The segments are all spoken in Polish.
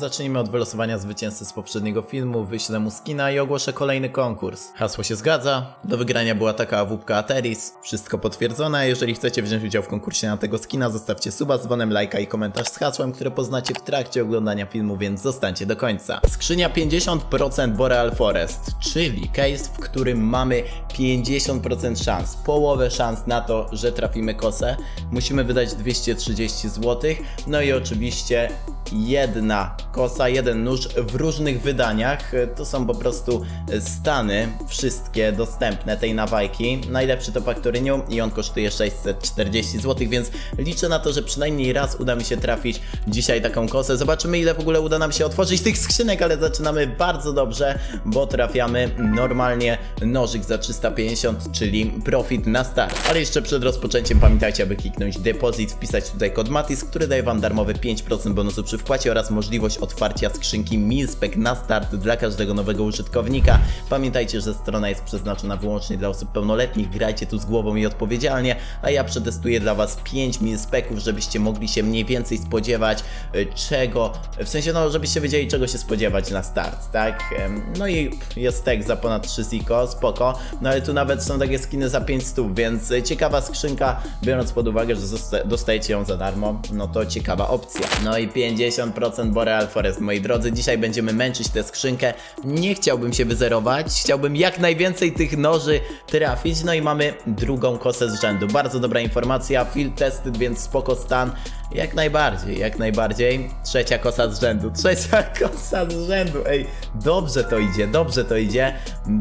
zacznijmy od wylosowania zwycięzcy z poprzedniego filmu, wyślę mu skina i ogłoszę kolejny konkurs. Hasło się zgadza, do wygrania była taka awupka Ateris, wszystko potwierdzone, jeżeli chcecie wziąć udział w konkursie na tego skina, zostawcie suba z dzwonem, lajka i komentarz z hasłem, które poznacie w trakcie oglądania filmu, więc zostańcie do końca. Skrzynia 50% Boreal Forest, czyli case, w którym mamy 50% szans, połowę szans na to, że trafimy kosę. Musimy wydać 230 zł, no i oczywiście jedna kosa, jeden nóż w różnych wydaniach. To są po prostu stany, wszystkie dostępne tej nawajki. Najlepszy to Factorynium i on kosztuje 640 zł, więc liczę na to, że przynajmniej raz uda mi się trafić dzisiaj taką kosę. Zobaczymy ile w ogóle uda nam się otworzyć tych skrzynek, ale zaczynamy bardzo dobrze, bo trafiamy normalnie nożyk za 350, czyli profit na start. Ale jeszcze przed rozpoczęciem pamiętajcie, aby kliknąć depozyt, wpisać tutaj kod MATIS, który daje Wam darmowe 5% bonusu przy wpłacie oraz możliwość otwarcia skrzynki Milspec na start dla każdego nowego użytkownika. Pamiętajcie, że strona jest przeznaczona wyłącznie dla osób pełnoletnich, grajcie tu z głową i odpowiedzialnie, a ja przetestuję dla Was 5 Milspeców, żebyście mogli się mniej więcej spodziewać y, czego, w sensie no, żebyście wiedzieli czego się spodziewać na start, tak? No i jest tek za ponad 3 ziko, spoko, no ale tu nawet są takie skiny za 5 stów, więc y, ciekawa skrzynka, biorąc pod uwagę, że dostajecie ją za darmo, no to ciekawa opcja. No i 50% Boreal Forest, moi drodzy, dzisiaj będziemy męczyć tę skrzynkę, nie chciałbym się wyzerować, chciałbym jak najwięcej tych noży trafić, no i mamy drugą kosę z rzędu, bardzo dobra informacja, field tested, więc spoko stan, jak najbardziej, jak najbardziej. Trzecia kosa z rzędu, trzecia kosa z rzędu, ej, dobrze to idzie, dobrze to idzie.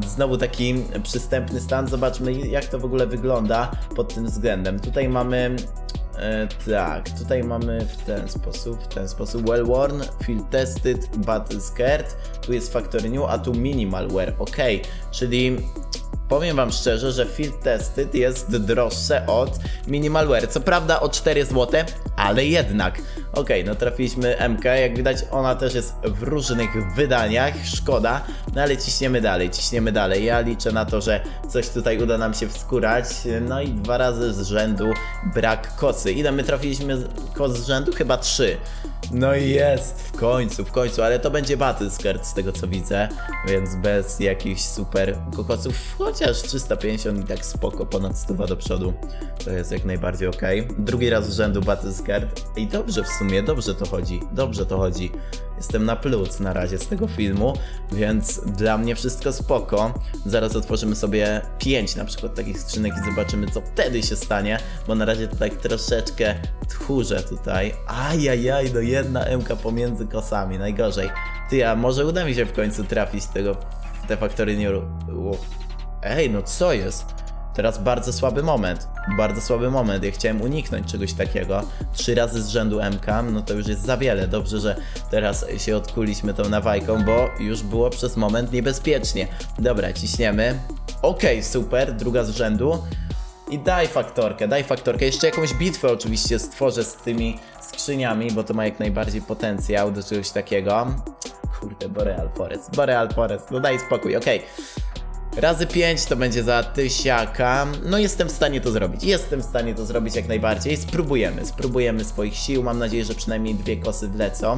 Znowu taki przystępny stan, zobaczmy jak to w ogóle wygląda pod tym względem. Tutaj mamy E, tak, tutaj mamy w ten sposób, w ten sposób. Well worn, field tested, battle scared, tu jest factory new, a tu minimal wear, ok, czyli powiem wam szczerze, że field tested jest droższe od minimal wear, co prawda o 4 zł, ale jednak, ok, no trafiliśmy MK, jak widać ona też jest w różnych wydaniach, szkoda, no ale ciśniemy dalej, ciśniemy dalej, ja liczę na to, że coś tutaj uda nam się wskurać, no i dwa razy z rzędu brak kosy. Ile my trafiliśmy kos z rzędu? Chyba trzy. No i jest, w końcu, w końcu, ale to będzie battle skirt z tego co widzę, więc bez jakichś super kokosów, chociaż 350 i tak spoko, ponad 100 do przodu, to jest jak najbardziej ok. Drugi raz z rzędu battle skirt i dobrze w sumie, dobrze to chodzi, dobrze to chodzi. Jestem na plus na razie z tego filmu, więc dla mnie wszystko spoko. Zaraz otworzymy sobie 5 na przykład takich skrzynek i zobaczymy co wtedy się stanie, bo na razie to tak troszeczkę tchórzę tutaj. Ajajaj, no jedna MK pomiędzy kosami, najgorzej. Ty, a może uda mi się w końcu trafić tego, te faktory nie... Ło. Ej, no co jest? Teraz bardzo słaby moment. Bardzo słaby moment. Ja chciałem uniknąć czegoś takiego. Trzy razy z rzędu MK, no to już jest za wiele. Dobrze, że teraz się odkuliśmy tą nawajką, bo już było przez moment niebezpiecznie. Dobra, ciśniemy. Okej, super. Druga z rzędu. I daj faktorkę, daj faktorkę. Jeszcze jakąś bitwę oczywiście stworzę z tymi skrzyniami, bo to ma jak najbardziej potencjał do czegoś takiego. Kurde, Boreal Forest, Boreal Forest, no daj spokój, okej. Razy 5 to będzie za tysiaka. No jestem w stanie to zrobić. Jestem w stanie to zrobić jak najbardziej. Spróbujemy, spróbujemy swoich sił. Mam nadzieję, że przynajmniej dwie kosy wlecą.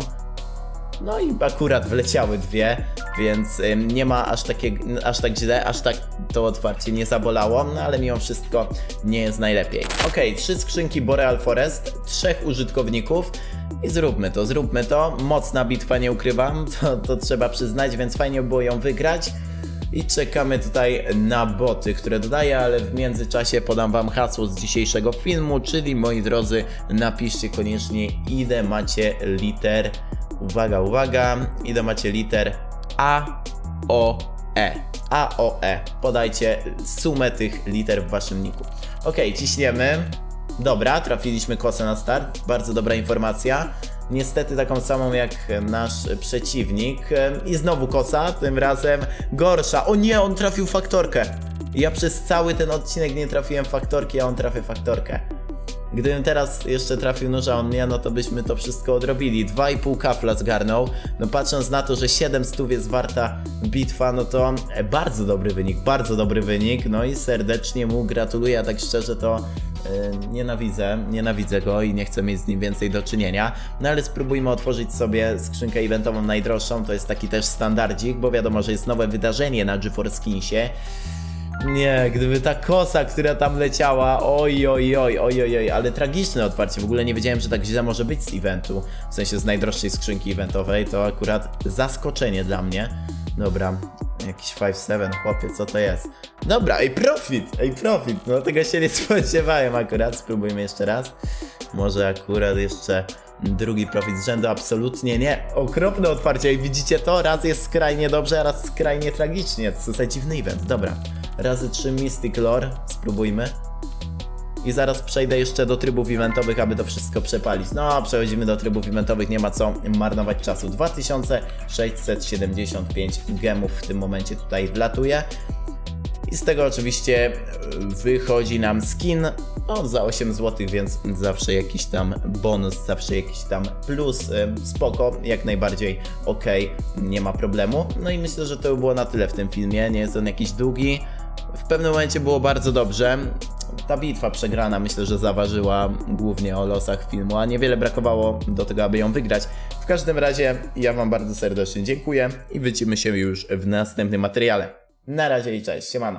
No i akurat wleciały dwie, więc ym, nie ma aż, takie, aż tak źle, aż tak to otwarcie nie zabolało, no ale mimo wszystko nie jest najlepiej. Okej, trzy skrzynki Boreal Forest, trzech użytkowników i zróbmy to, zróbmy to. Mocna bitwa, nie ukrywam, to, to trzeba przyznać, więc fajnie było ją wygrać. I czekamy tutaj na boty, które dodaję, ale w międzyczasie podam wam hasło z dzisiejszego filmu, czyli moi drodzy, napiszcie koniecznie ile macie liter, uwaga, uwaga, ile macie liter A, O, E. A, O, E. Podajcie sumę tych liter w waszym niku. Ok, ciśniemy. Dobra, trafiliśmy kosę na start. Bardzo dobra informacja. Niestety taką samą jak nasz przeciwnik. I znowu kosa, tym razem gorsza. O nie, on trafił faktorkę. Ja przez cały ten odcinek nie trafiłem faktorki, a on trafi faktorkę. Gdybym teraz jeszcze trafił noża on mnie, no to byśmy to wszystko odrobili. 2,5 kafla zgarnął. No patrząc na to, że 7 stów jest warta bitwa, no to bardzo dobry wynik, bardzo dobry wynik. No i serdecznie mu gratuluję, a tak szczerze to nienawidzę, nienawidzę go i nie chcę mieć z nim więcej do czynienia. No ale spróbujmy otworzyć sobie skrzynkę eventową najdroższą, to jest taki też standardzik, bo wiadomo, że jest nowe wydarzenie na GeForce Skinsie. Nie, gdyby ta kosa, która tam leciała, oj, oj, oj, oj, oj, oj, ale tragiczne otwarcie, w ogóle nie wiedziałem, że tak źle może być z eventu, w sensie z najdroższej skrzynki eventowej, to akurat zaskoczenie dla mnie. Dobra, jakiś 5-7, chłopie, co to jest? Dobra, ej, profit, ej, profit, no tego się nie spodziewałem akurat, spróbujmy jeszcze raz. Może akurat jeszcze drugi profit z rzędu, absolutnie nie. Okropne otwarcie, i widzicie to? Raz jest skrajnie dobrze, a raz skrajnie tragicznie. Co za dziwny event, dobra. Razy 3 Mystic Lore, spróbujmy. I zaraz przejdę jeszcze do trybów eventowych, aby to wszystko przepalić. No, przechodzimy do trybów eventowych, nie ma co marnować czasu. 2675 gemów w tym momencie tutaj wlatuje. I z tego oczywiście e, wychodzi nam skin no, za 8 zł, więc zawsze jakiś tam bonus, zawsze jakiś tam plus. e, Spoko, jak najbardziej ok, nie ma problemu. No i myślę, że to by było na tyle w tym filmie. Nie jest on jakiś długi. W pewnym momencie było bardzo dobrze. Ta bitwa przegrana myślę, że zaważyła głównie o losach filmu, a niewiele brakowało do tego, aby ją wygrać. W każdym razie ja Wam bardzo serdecznie dziękuję i widzimy się już w następnym materiale. Na razie i cześć, siemano.